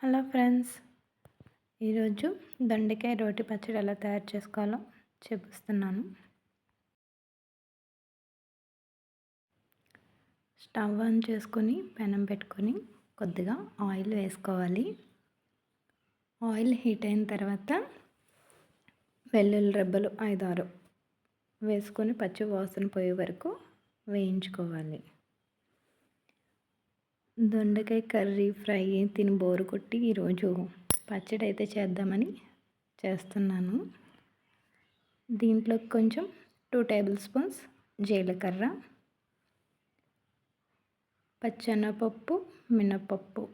Hello friends ఈరోజు దొండకాయ రోటి పచ్చడి ఎలా తయారు చేసుకోవాలో చూపిస్తున్నాను. స్టవ్ ఆన్ చేసుకొని పెనం పెట్టుకొని కొద్దిగా ఆయిల్ వేసుకోవాలి. ఆయిల్ హీట్ అయిన తర్వాత వెల్లుల్లి రెబ్బలు ఐదారు వేసుకొని పచ్చి వాసన పోయే వరకు వేయించుకోవాలి. దొండకాయ కర్రీ ఫ్రై తిని బోరు కొట్టి ఈరోజు పచ్చడి అయితే చేద్దామని చేస్తున్నాను. దీంట్లో కొంచెం టూ టేబుల్ స్పూన్స్ జీలకర్ర పచ్చెనపప్పు మినపప్పు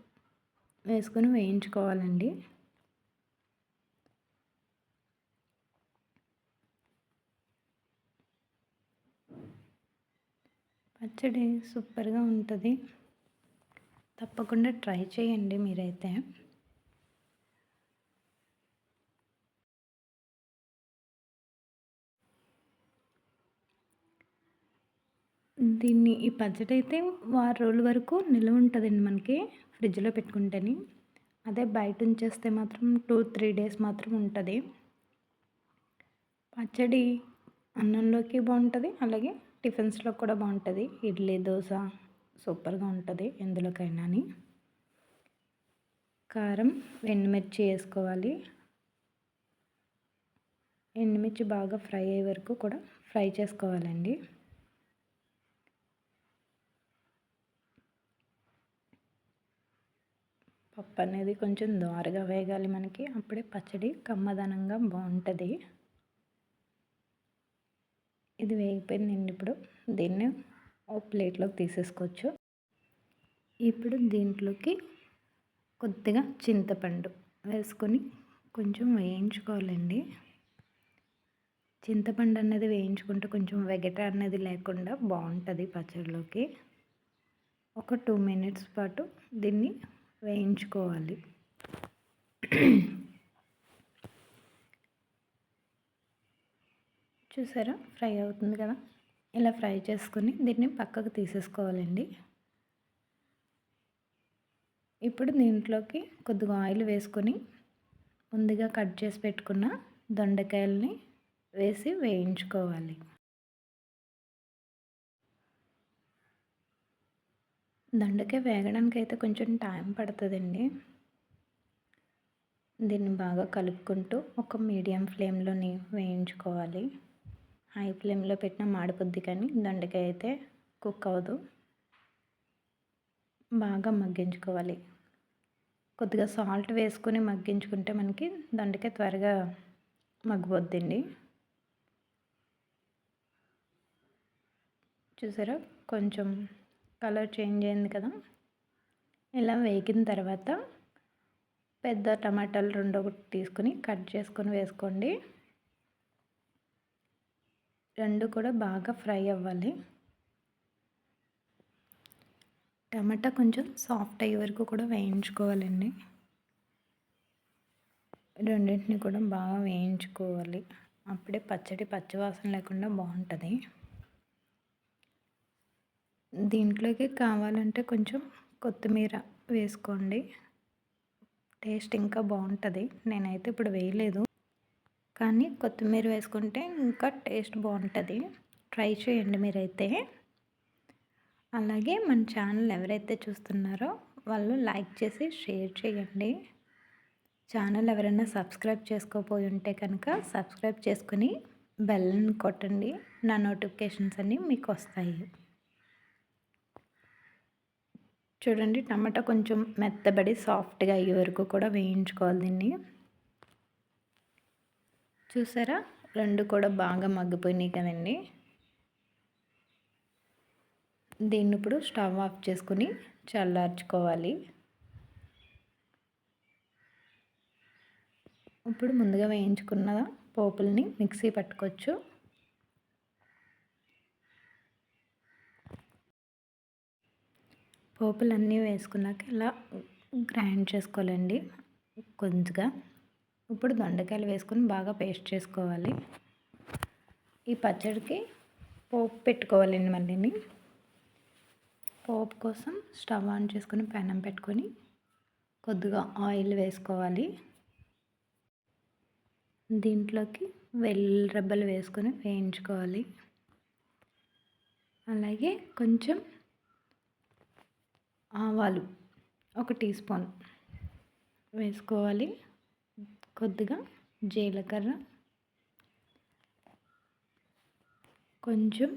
వేసుకొని వేయించుకోవాలండి. పచ్చడి సూపర్గా ఉంటుంది. తప్పకుండా ట్రై చేయండి మీరైతే. దీన్ని ఈ పచ్చడి అయితే వారం రోజుల వరకు నిల్వ ఉంటుందండి మనకి ఫ్రిడ్జ్లో పెట్టుకుంటేని. అదే బయట ఉంచేస్తే మాత్రం టూ త్రీ డేస్ మాత్రం ఉంటుంది. పచ్చడి అన్నంలోకి బాగుంటుంది అలాగే టిఫిన్స్లో కూడా బాగుంటుంది. ఇడ్లీ దోశ. సూపర్గా ఉంటుంది ఎందులోకైనా కారం ఎండుమిర్చి వేసుకోవాలి. ఎండుమిర్చి బాగా ఫ్రై అయ్యే వరకు కూడా ఫ్రై చేసుకోవాలండి. పప్పు అనేది కొంచెం దోరగా వేగాలి మనకి. అప్పుడే పచ్చడి కమ్మదనంగా బాగుంటుంది. ఇది వేగిపోయిందండి ఇప్పుడు. దీన్ని ఒక ప్లేట్లోకి తీసేసుకోవచ్చు. ఇప్పుడు దీంట్లోకి కొద్దిగా చింతపండు వేసుకొని కొంచెం వేయించుకోవాలండి. చింతపండు అనేది వేయించుకుంటే కొంచెం వెగట అనేది లేకుండా బాగుంటుంది పచ్చడిలోకి. ఒక టూ మినిట్స్ పాటు దీన్ని వేయించుకోవాలి. చూసారా? ఫ్రై అవుతుంది కదా? ఇలా ఫ్రై చేసుకుని దీన్ని పక్కకు తీసేసుకోవాలండి. ఇప్పుడు దీంట్లోకి కొద్దిగా ఆయిల్ వేసుకొని ముందుగా కట్ చేసి పెట్టుకున్న దొండకాయల్ని వేసి వేయించుకోవాలి. దొండకాయ వేగడానికి అయితే కొంచెం టైం పడుతుందండి. దీన్ని బాగా కలుపుకుంటూ ఒక మీడియం ఫ్లేమ్లోని వేయించుకోవాలి. హై ఫ్లేమ్లో పెట్టిన మాడిపోద్ది కానీ దొండకాయ అయితే కుక్ అవ్వదు. బాగా మగ్గించుకోవాలి. కొద్దిగా సాల్ట్ వేసుకొని మగ్గించుకుంటే మనకి దొండకాయ త్వరగా మగ్గిపోద్దండి చూసారా? కొంచెం కలర్ చేంజ్ అయింది కదా? ఇలా వేగిన తర్వాత పెద్ద టమాటాలు రెండు ఒకటి తీసుకొని కట్ చేసుకొని వేసుకోండి. రెండు కూడా బాగా ఫ్రై అవ్వాలి. టమాటా కొంచెం సాఫ్ట్ అయ్యే వరకు కూడా వేయించుకోవాలండి. రెండింటిని కూడా బాగా వేయించుకోవాలి. అప్పుడే పచ్చడి పచ్చివాసన లేకుండా బాగుంటుంది. దీంట్లోకి కావాలంటే కొంచెం కొత్తిమీర వేసుకోండి. టేస్ట్ ఇంకా బాగుంటుంది. నేనైతే ఇప్పుడు వేయలేదు. కానీ కొత్తిమీర వేసుకుంటే ఇంకా టేస్ట్ బాగుంటుంది. ట్రై చేయండి మీరైతే. అలాగే మన ఛానల్ ఎవరైతే చూస్తున్నారో వాళ్ళు లైక్ చేసి షేర్ చేయండి. ఛానల్ ఎవరైనా సబ్స్క్రైబ్ చేసుకోపోయి ఉంటే కనుక సబ్స్క్రైబ్ చేసుకుని బెల్ని కొట్టండి. నా నోటిఫికేషన్స్ అన్నీ మీకు వస్తాయి. చూడండి టమాటా కొంచెం మెత్తబడి సాఫ్ట్గా అయ్యే వరకు కూడా వేయించుకోవాలి దీన్ని. చూసారా? రెండు కూడా బాగా మగ్గిపోయినాయి కదండి. దీన్ని ఇప్పుడు స్టవ్ ఆఫ్ చేసుకుని చల్లార్చుకోవాలి. ఇప్పుడు ముందుగా వేయించుకున్న పోపుల్ని మిక్సీ పట్టుకోవచ్చు. పోపులన్నీ వేసుకున్నాక ఇలా గ్రైండ్ చేసుకోవాలండి. కొంచెంగా ఇప్పుడు దొండకాయలు వేసుకొని బాగా పేస్ట్ చేసుకోవాలి. ఈ పచ్చడికి పోపు పెట్టుకోవాలండి మళ్ళీని. పోపు కోసం స్టవ్ ఆన్ చేసుకొని పెనం పెట్టుకొని కొద్దిగా ఆయిల్ వేసుకోవాలి. దీంట్లోకి వెల్లుల్లి రెబ్బలు వేసుకొని వేయించుకోవాలి. అలాగే కొంచెం ఆవాలు ఒక టీ స్పూన్ వేసుకోవాలి. కొద్దిగా జీలకర్ర కొంచెం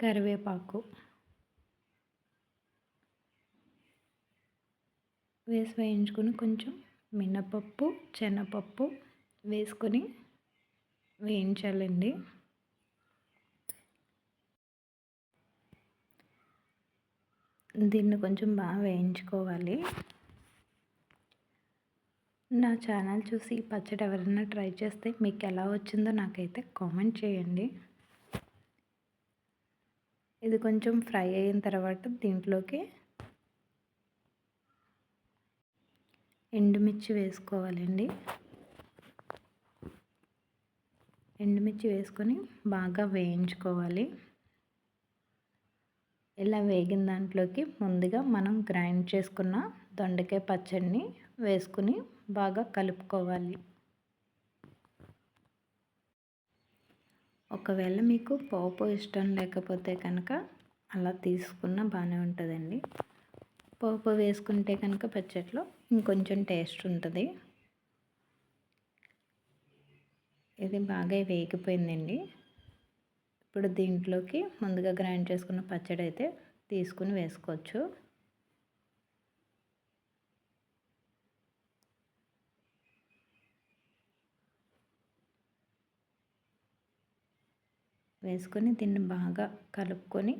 కరివేపాకు వేసి వేయించుకొని కొంచెం మినపప్పు శనగపప్పు వేసుకొని వేయించాలండి. దీన్ని కొంచెం బాగా వేయించుకోవాలి. నా ఛానల్ చూసి పచ్చడి ఎవరైనా ట్రై చేస్తే మీకు ఎలా వచ్చిందో నాకైతే కామెంట్ చేయండి. ఇది కొంచెం ఫ్రై అయిన తర్వాత దీంట్లోకి ఎండుమిర్చి వేసుకోవాలండి. ఎండుమిర్చి వేసుకొని బాగా వేయించుకోవాలి. ఇలా వేగిన దాంట్లోకి ముందుగా మనం గ్రైండ్ చేసుకున్న దొండకాయ పచ్చడిని వేసుకుని బాగా కలుపుకోవాలి. ఒకవేళ మీకు పోపు ఇష్టం లేకపోతే కనుక అలా తీసుకున్న బాగానే ఉంటుందండి. పోపు వేసుకుంటే కనుక పచ్చట్లో ఇంకొంచెం టేస్ట్ ఉంటుంది. ఇది బాగా వేగిపోయిందండి. ఇప్పుడు దీంట్లోకి ముందుగా గ్రైండ్ చేసుకున్న పచ్చడి అయితే తీసుకుని వేసుకోవచ్చు. వేసుకొని దీన్ని బాగా కలుపుకొని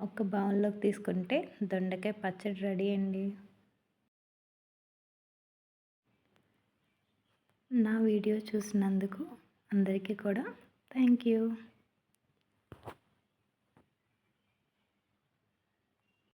ఒక బౌల్లోకి తీసుకుంటే దొండకాయ పచ్చడి రెడీ అండి. నా వీడియో చూసినందుకు అందరికీ కూడా థ్యాంక్ యూ.